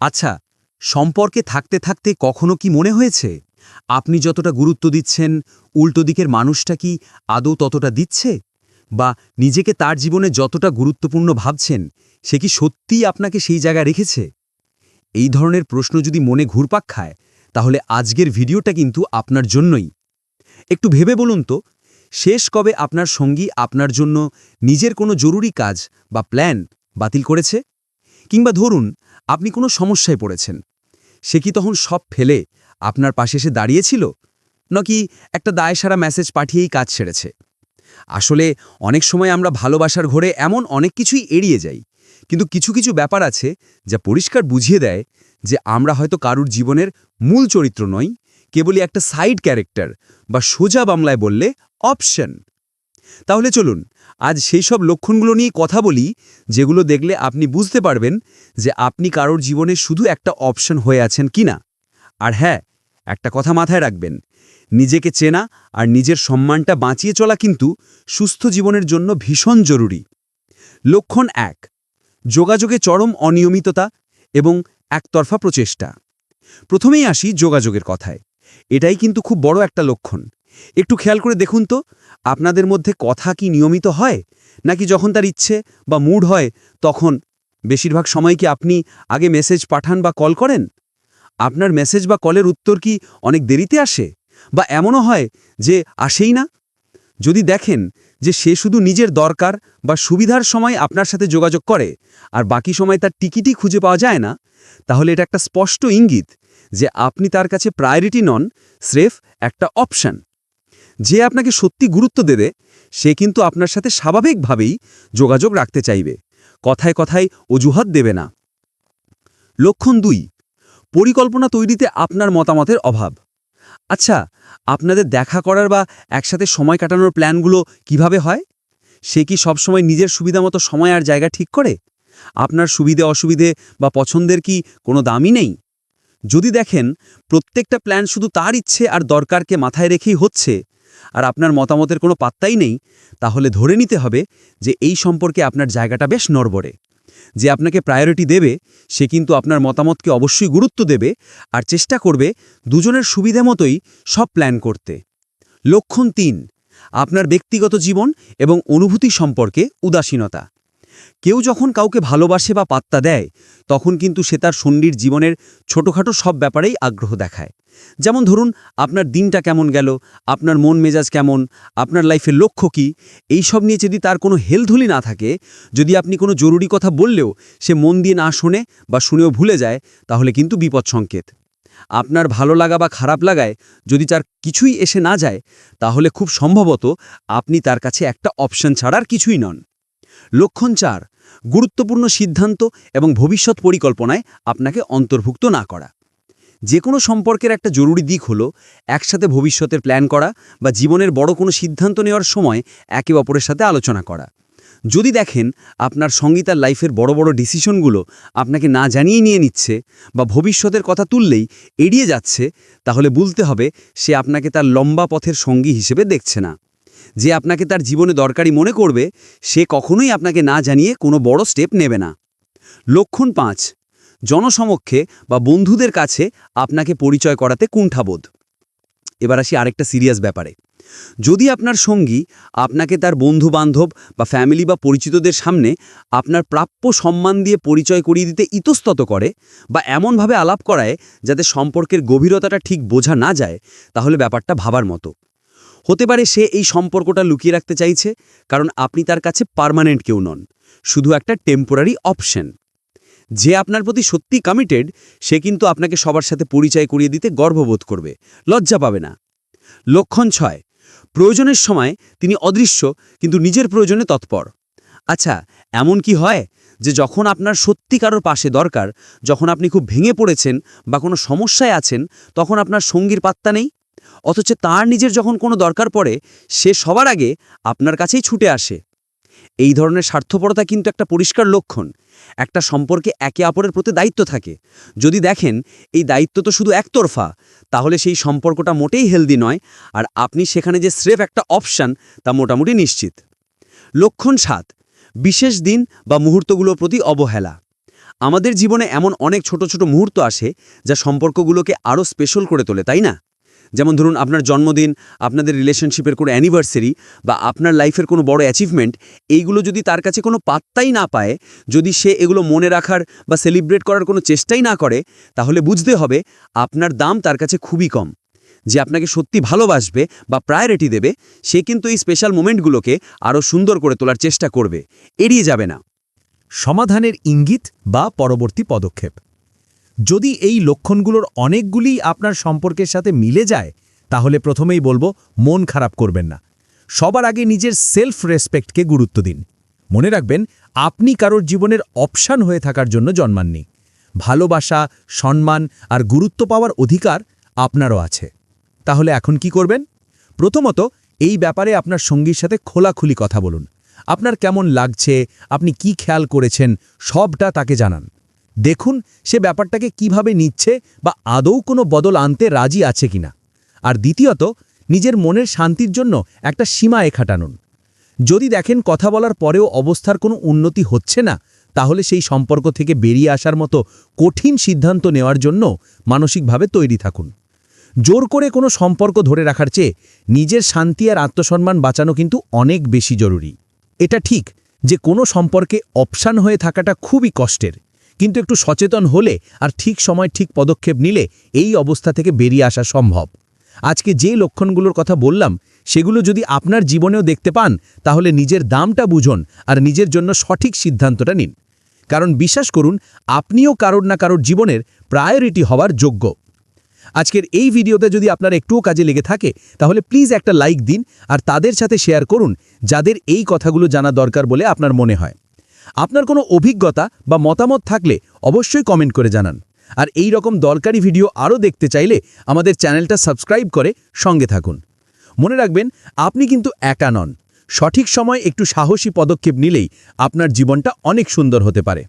আচ্ছা সম্পর্কে থাকতে থাকতে কখনো কি মনে হয়েছে? আপনি যতটা গুরুত্ব দিচ্ছেন, উল্টো দিকের মানুষটা কি আদৌ ততটা দিচ্ছে? বা নিজেকে তার জীবনে যতটা গুরুত্বপূর্ণ ভাবছেন, সে কি সত্যিই আপনাকে সেই জায়গায় রেখেছে? এই ধরনের প্রশ্ন যদি মনে ঘুরপাক খায়, তাহলে আজকের ভিডিওটা কিন্তু আপনার জন্যই। একটু ভেবে বলুন তো, শেষ কবে আপনার সঙ্গী আপনার জন্য নিজের কোনো জরুরি কাজ বা প্ল্যান বাতিল করেছে? কিংবা ধরুন, আপনি কোনো সমস্যায় পড়েছেন। সে কি তখন সব ফেলে আপনার পাশে এসে দাঁড়িয়েছিল? নাকি একটা দায়সারা মেসেজ পাঠিয়েই কাজ সেরেছে? আসলে অনেক সময় আমরা ভালোবাসার ঘরে এমন অনেক কিছুই এড়িয়ে যাই। কিন্তু কিছু কিছু ব্যাপার আছে যা পরিষ্কার বুঝিয়ে দেয় যে আমরা হয়তো কারুর জীবনের মূল চরিত্র নই, কেবলই একটা সাইড ক্যারেক্টার বা সোজা বাংলায় বললে অপশন তাহলে চলুন, আজ সেই সব লক্ষণগুলো নিয়ে কথা বলি, যেগুলো দেখলে আপনি বুঝতে পারবেন যে আপনি কারোর জীবনে শুধু একটা অপশন হয়ে আছেন কিনা। আর হ্যাঁ একটা কথা মাথায় রাখবেন, নিজেকে চেনা আর নিজের সম্মানটা বাঁচিয়ে চলা কিন্তু সুস্থ জীবনের জন্য ভীষণ জরুরি। লক্ষণ এক, যোগাযোগে চরম অনিয়মিততা এবং একতরফা প্রচেষ্টা। প্রথমেই আসি যোগাযোগের কথায়। এটাই কিন্তু খুব বড় একটা লক্ষণ। একটু খেয়াল করে দেখুন তো আপনাদের মধ্যে কথা কি নিয়মিত হয়? নাকি যখন তার ইচ্ছে বা মুড হয়, তখন বেশিরভাগ সময় কি আপনি আগে মেসেজ পাঠান বা কল করেন? আপনার মেসেজ বা কলের উত্তর কি অনেক দেরিতে আসে? বা এমনও হয় যে আসেই না? যদি দেখেন যে সে শুধু নিজের দরকার বা সুবিধার সময় আপনার সাথে যোগাযোগ করে, আর বাকি সময় তার টিকিটই খুঁজে পাওয়া যায় না, তাহলে এটা একটা স্পষ্ট ইঙ্গিত যে আপনি তার কাছে প্রায়োরিটি নন, স্রেফ একটা অপশন যে আপনাকে সত্যি গুরুত্ব দেবে, সে কিন্তু আপনার সাথে স্বাভাবিকভাবেই যোগাযোগ রাখতে চাইবে। কথায় কথায় অজুহাত দেবে না। লক্ষণ দুই, পরিকল্পনা তৈরিতে আপনার মতামতের অভাব। আচ্ছা আপনাদের দেখা করার বা একসাথে সময় কাটানোর প্ল্যানগুলো কীভাবে হয়? সে কি সবসময় নিজের সুবিধামতো সময় আর জায়গা ঠিক করে? আপনার সুবিধে অসুবিধে বা পছন্দের কি কোনো দামই নেই? যদি দেখেন, প্রত্যেকটা প্ল্যান শুধু তার ইচ্ছে আর দরকারকে মাথায় রেখেই হচ্ছে আর আপনার মতামতের কোনো পাত্তাই নেই, তাহলে ধরে নিতে হবে যে এই সম্পর্কে আপনার জায়গাটা বেশ নড়বড়ে। যে আপনাকে প্রায়োরিটি দেবে, সে কিন্তু আপনার মতামতকে অবশ্যই গুরুত্ব দেবে আর চেষ্টা করবে দুজনের সুবিধা মতোই সব প্ল্যান করতে। লক্ষণ তিন, আপনার ব্যক্তিগত জীবন এবং অনুভূতি সম্পর্কে উদাসীনতা। কেউ যখন কাউকে ভালোবাসে বা পাত্তা দেয়, তখন কিন্তু সে তার সন্ডির জীবনের ছোটোখাটো সব ব্যাপারেই আগ্রহ দেখায়। যেমন ধরুন, আপনার দিনটা কেমন গেল? আপনার মন মেজাজ কেমন? আপনার লাইফের লক্ষ্য কী? এইসব নিয়ে যদি তার কোনো হেলধুলি না থাকে, যদি আপনি কোনো জরুরি কথা বললেও সে মন দিয়ে না শোনে বা শুনেও ভুলে যায়, তাহলে কিন্তু বিপদ সংকেত। আপনার ভালো লাগা বা খারাপ লাগায় যদি তার কিছুই এসে না যায়, তাহলে খুব সম্ভবত আপনি তার কাছে একটা অপশন ছাড়ার কিছুই নন। লক্ষণ চার, গুরুত্বপূর্ণ সিদ্ধান্ত এবং ভবিষ্যৎ পরিকল্পনায় আপনাকে অন্তর্ভুক্ত না করা। যে কোনো সম্পর্কের একটা জরুরি দিক হলো একসাথে ভবিষ্যতের প্ল্যান করা বা জীবনের বড় কোনো সিদ্ধান্ত নেওয়ার সময় একে অপরের সাথে আলোচনা করা। যদি দেখেন আপনার সঙ্গীতার লাইফের বড় বড় ডিসিশনগুলো আপনাকে না জানিয়ে নিয়ে নিচ্ছে বা ভবিষ্যতের কথা তুললেই এড়িয়ে যাচ্ছে, তাহলে বলতে হবে সে আপনাকে তার লম্বা পথের সঙ্গী হিসেবে দেখছে না। যে আপনাকে তার জীবনে দরকারি মনে করবে, সে কখনোই আপনাকে না জানিয়ে কোনো বড় স্টেপ নেবে না। লক্ষণ পাঁচ জনসমক্ষে বা বন্ধুদের কাছে আপনাকে পরিচয় করাতে কুণ্ঠাবোধ। এবার আসি আরেকটা সিরিয়াস ব্যাপারে। যদি আপনার সঙ্গী আপনাকে তার বন্ধু বান্ধব বা ফ্যামিলি বা পরিচিতদের সামনে আপনার প্রাপ্য সম্মান দিয়ে পরিচয় করিয়ে দিতে ইতস্তত করে বা এমনভাবে আলাপ করায় যাতে সম্পর্কের গভীরতাটা ঠিক বোঝা না যায়, তাহলে ব্যাপারটা ভাবার মতো। হতে পারে সে এই সম্পর্কটা লুকিয়ে রাখতে চাইছে, কারণ আপনি তার কাছে পার্মানেন্ট কেউ নন, শুধু একটা টেম্পোরারি অপশন। যে আপনার প্রতি সত্যি কমিটেড সে কিন্তু আপনাকে সবার সাথে পরিচয় করিয়ে দিতে গর্ববোধ করবে। লজ্জা পাবে না। লক্ষণ ছয়, প্রয়োজনের সময় তিনি অদৃশ্য, কিন্তু নিজের প্রয়োজনে তৎপর। আচ্ছা এমন কি হয় যে যখন আপনার সত্যি কারোর পাশে দরকার, যখন আপনি খুব ভেঙে পড়েছেন বা কোনো সমস্যায় আছেন, তখন আপনার সঙ্গীর পাত্তা নেই? অথচ তার নিজের যখন কোনো দরকার পড়ে, সে সবার আগে আপনার কাছেই ছুটে আসে। এই ধরনের স্বার্থপরতা কিন্তু একটা পরিষ্কার লক্ষণ। একটা সম্পর্কে একে অপরের প্রতি দায়িত্ব থাকে। যদি দেখেন, এই দায়িত্ব তো শুধু একতরফা, তাহলে সেই সম্পর্কটা মোটেই হেলদি নয়, আর আপনি সেখানে যে স্রেফ একটা অপশান তা মোটামুটি নিশ্চিত। লক্ষণ সাত, বিশেষ দিন বা মুহূর্তগুলোর প্রতি অবহেলা। আমাদের জীবনে এমন অনেক ছোট ছোট মুহূর্ত আসে, যা সম্পর্কগুলোকে আরও স্পেশাল করে তোলে, তাই না? যেমন ধরুন আপনার জন্মদিন, আপনাদের রিলেশনশিপের কোনো অ্যানিভার্সারি বা আপনার লাইফের কোনো বড় অ্যাচিভমেন্ট এইগুলো যদি তার কাছে কোনো পাত্তাই না পায়, যদি সে এগুলো মনে রাখার বা সেলিব্রেট করার কোনো চেষ্টাই না করে, তাহলে বুঝতে হবে আপনার দাম তার কাছে খুবই কম। যে আপনাকে সত্যি ভালোবাসবে বা প্রায়োরিটি দেবে, সে কিন্তু এই স্পেশাল মোমেন্টগুলোকে আরও সুন্দর করে তোলার চেষ্টা করবে। এড়িয়ে যাবে না। সমাধানের ইঙ্গিত বা পরবর্তী পদক্ষেপ। যদি এই লক্ষণগুলোর অনেকগুলিই আপনার সম্পর্কের সাথে মিলে যায়, তাহলে প্রথমেই বলব, মন খারাপ করবেন না। সবার আগে নিজের সেলফ রেসপেক্টকে গুরুত্ব দিন। মনে রাখবেন, আপনি কারোর জীবনের অপশান হয়ে থাকার জন্য জন্মাননি। ভালোবাসা, সম্মান আর গুরুত্ব পাওয়ার অধিকার আপনারও আছে। তাহলে এখন কি করবেন? প্রথমত, এই ব্যাপারে আপনার সঙ্গীর সাথে খোলাখুলি কথা বলুন। আপনার কেমন লাগছে, আপনি কি খেয়াল করেছেন, সবটা তাকে জানান। দেখুন সে ব্যাপারটাকে কীভাবে নিচ্ছে বা আদৌ কোনো বদল আনতে রাজি আছে কিনা। আর দ্বিতীয়ত, নিজের মনের শান্তির জন্য একটা সীমা এ খাটানুন। যদি দেখেন কথা বলার পরেও অবস্থার কোনো উন্নতি হচ্ছে না, তাহলে সেই সম্পর্ক থেকে বেরিয়ে আসার মতো কঠিন সিদ্ধান্ত নেওয়ার জন্য মানসিকভাবে তৈরি থাকুন। জোর করে কোনো সম্পর্ক ধরে রাখার চেয়ে নিজের শান্তি আর আত্মসম্মান বাঁচানো কিন্তু অনেক বেশি জরুরি। এটা ঠিক যে কোনো সম্পর্কে অপশান হয়ে থাকাটা খুবই কষ্টের। কিন্তু একটু সচেতন হলে আর ঠিক সময় ঠিক পদক্ষেপ নিলে এই অবস্থা থেকে বেরিয়ে আসা সম্ভব। আজকে যে লক্ষণগুলোর কথা বললাম, সেগুলো যদি আপনার জীবনেও দেখতে পান, তাহলে নিজের দামটা বুঝুন আর নিজের জন্য সঠিক সিদ্ধান্তটা নিন। কারণ বিশ্বাস করুন, আপনিও কারোর না কারোর জীবনের প্রায়োরিটি হওয়ার যোগ্য। আজকের এই ভিডিওতে যদি আপনার একটুও কাজে লেগে থাকে, তাহলে প্লিজ একটা লাইক দিন আর তাদের সাথে শেয়ার করুন, যাদের এই কথাগুলো জানা দরকার বলে আপনার মনে হয়। আপনার কোনো অভিজ্ঞতা বা মতামত থাকলে অবশ্যই কমেন্ট করে জানান। আর এই রকম দরকারি ভিডিও আরও দেখতে চাইলে আমাদের চ্যানেলটা সাবস্ক্রাইব করে সঙ্গে থাকুন। মনে রাখবেন, আপনি কিন্তু একা নন। সঠিক সময় একটু সাহসী পদক্ষেপ নিলেই আপনার জীবনটা অনেক সুন্দর হতে পারে।